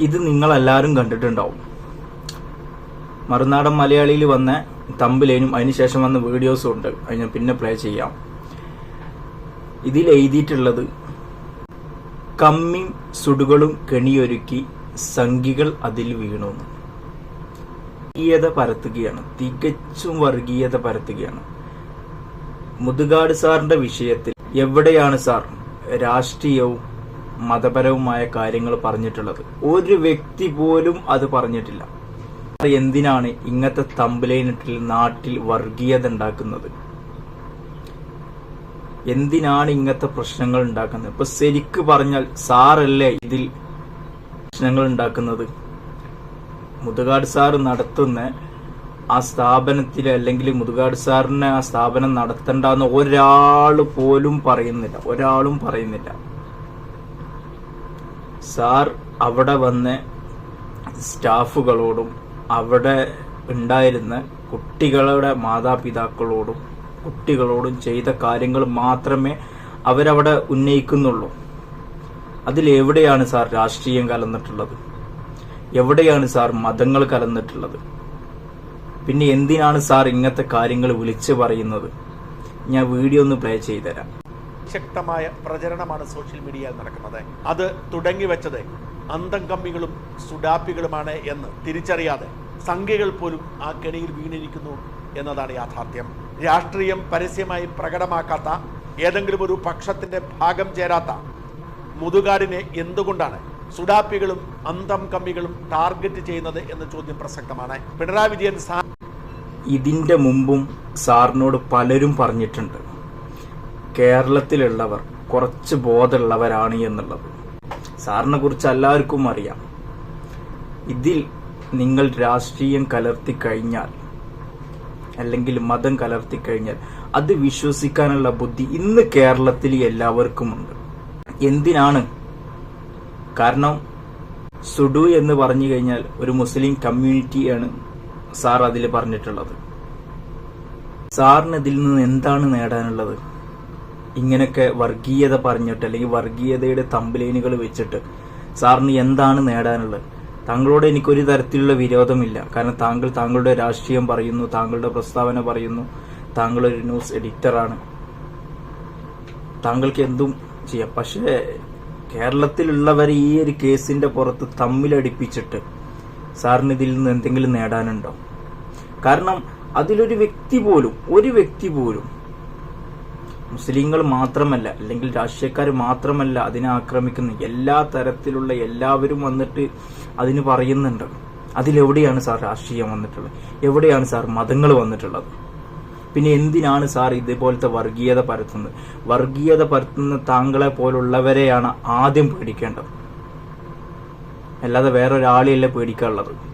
ഇത് നിങ്ങൾ എല്ലാവരും കണ്ടിട്ടുണ്ടാവും. മറുനാടൻ മലയാളിയിൽ വന്ന തമ്പിലേനും അതിനുശേഷം വന്ന വീഡിയോസും ഉണ്ട്. അത് ഞാൻ പിന്നെ പ്ലേ ചെയ്യാം. ഇതിൽ എഴുതിയിട്ടുള്ളത് കമ്മിയും സുടുകളും കെണിയൊരുക്കി സംഖികൾ അതിൽ വീണു. വർഗീയത പരത്തുകയാണ്. തികച്ചും വർഗീയത പരത്തുകയാണ്. മുതുകാട് സാറിന്റെ വിഷയത്തിൽ എവിടെയാണ് സാർ രാഷ്ട്രീയവും മതപരവുമായ കാര്യങ്ങൾ പറഞ്ഞിട്ടുള്ളത്. ഒരു വ്യക്തി പോലും അത് പറഞ്ഞിട്ടില്ല. എന്തിനാണ് ഇങ്ങനത്തെ തമ്പലൈനിട്ടിൽ നാട്ടിൽ വർഗീയത ഉണ്ടാക്കുന്നത് എന്തിനാണ് ഇങ്ങനത്തെ പ്രശ്നങ്ങൾ ഉണ്ടാക്കുന്നത്? ഇപ്പൊ ശരിക്ക് പറഞ്ഞാൽ സാറല്ലേ ഇതിൽ പ്രശ്നങ്ങൾ ഉണ്ടാക്കുന്നത്? മുതുകാട് സാർ നടത്തുന്ന ആ സ്ഥാപനത്തിൽ അല്ലെങ്കിൽ മുതുകാട് സാറിനെ ആ സ്ഥാപനം നടത്തണ്ടെന്ന് ഒരാൾ പോലും പറയുന്നില്ല. ഒരാളും പറയുന്നില്ല. സാർ അവിടെ വന്ന് സ്റ്റാഫുകളോടും അവിടെ ഉണ്ടായിരുന്ന കുട്ടികളുടെ മാതാപിതാക്കളോടും കുട്ടികളോടും ചെയ്ത കാര്യങ്ങൾ മാത്രമേ അവരവിടെ ഉന്നയിക്കുന്നുള്ളൂ. അതിലെവിടെയാണ് സാർ രാഷ്ട്രീയം കലർന്നിട്ടുള്ളത്? എവിടെയാണ് സാർ മതങ്ങൾ കലർന്നിട്ടുള്ളത്? പിന്നെ എന്തിനാണ് സാർ ഇങ്ങനത്തെ കാര്യങ്ങൾ വിളിച്ചു പറയുന്നത്? ഞാൻ വീഡിയോ ഒന്ന് പ്ലേ ചെയ്തുതരാം. ശക്തമായ പ്രചരണമാണ് സോഷ്യൽ മീഡിയയിൽ നടക്കുന്നത്. അത് തുടങ്ങിവെച്ചത് അന്തം കമ്മികളും സുഡാപ്പികളുമാണ് എന്ന് തിരിച്ചറിയാതെ സംഖ്യകൾ പോലും ആ കെണിയിൽ വീണിരിക്കുന്നു എന്നതാണ് യാഥാർത്ഥ്യം. രാഷ്ട്രീയം പരസ്യമായി പ്രകടമാക്കാത്ത ഏതെങ്കിലും ഒരു പക്ഷത്തിന്റെ ഭാഗം ചേരാത്ത മുതുകാടിനെ എന്തുകൊണ്ടാണ് സുഡാപ്പികളും അന്തം കമ്മികളും ടാർഗറ്റ് ചെയ്യുന്നത് എന്ന ചോദ്യം പ്രസക്തമാണ്. പിണറായി വിജയൻ സാർ ഇതിന്റെ മുമ്പും സാറിനോട് പലരും പറഞ്ഞിട്ടുണ്ട്. കേരളത്തിലുള്ളവർ കുറച്ച് ബോധമുള്ളവരാണ് എന്നുള്ളത്. സാറിനെ കുറിച്ച് എല്ലാവർക്കും അറിയാം. ഇതിൽ നിങ്ങൾ രാഷ്ട്രീയം കലർത്തി കഴിഞ്ഞാൽ അല്ലെങ്കിൽ മതം കലർത്തി കഴിഞ്ഞാൽ അത് വിശ്വസിക്കാനുള്ള ബുദ്ധി ഇന്ന് കേരളത്തിൽ എല്ലാവർക്കുമുണ്ട് എന്തിനാണ്? കാരണം സുഡു എന്ന് പറഞ്ഞു കഴിഞ്ഞാൽ ഒരു മുസ്ലിം കമ്മ്യൂണിറ്റിയാണ് സാർ അതിൽ പറഞ്ഞിട്ടുള്ളത്. സാറിന് ഇതിൽ നിന്ന് എന്താണ് നേടാനുള്ളത്? ഇങ്ങനെയൊക്കെ വർഗീയത പറഞ്ഞിട്ട് അല്ലെങ്കിൽ വർഗീയതയുടെ തമ്പലേനുകൾ വെച്ചിട്ട് സാറിന് എന്താണ് നേടാനുള്ളത്? താങ്കളോട് എനിക്കൊരു തരത്തിലുള്ള വിരോധമില്ല. കാരണം താങ്കൾ താങ്കളുടെ രാഷ്ട്രീയം പറയുന്നു താങ്കളുടെ പ്രസ്താവന പറയുന്നു താങ്കൾ ഒരു ന്യൂസ് എഡിറ്ററാണ്. താങ്കൾക്ക് എന്തും ചെയ്യാം. പക്ഷേ കേരളത്തിലുള്ളവർ ഈ ഒരു കേസിന്റെ പുറത്ത് തമ്മിലടിപ്പിച്ചിട്ട് സാറിന് ഇതിൽ നിന്ന് എന്തെങ്കിലും നേടാനുണ്ടോ? കാരണം അതിലൊരു വ്യക്തി പോലും ഒരു വ്യക്തി പോലും മുസ്ലിങ്ങൾ മാത്രമല്ല അല്ലെങ്കിൽ രാഷ്ട്രീയക്കാർ മാത്രമല്ല അതിനെ ആക്രമിക്കുന്ന എല്ലാ തരത്തിലുള്ള എല്ലാവരും വന്നിട്ട് അതിന് പറയുന്നുണ്ട്. അതിലെവിടെയാണ് സാർ രാഷ്ട്രീയം വന്നിട്ടുള്ളത്? എവിടെയാണ് സാർ മതങ്ങൾ വന്നിട്ടുള്ളത്? പിന്നെ എന്തിനാണ് സാർ ഇതുപോലത്തെ വർഗീയത പരത്തുന്നത്? വർഗീയത പരത്തുന്ന താങ്കളെ പോലുള്ളവരെയാണ് ആദ്യം പേടിക്കേണ്ടത്. അല്ലാതെ വേറൊരാളെയല്ല പേടിക്കാനുള്ളത്?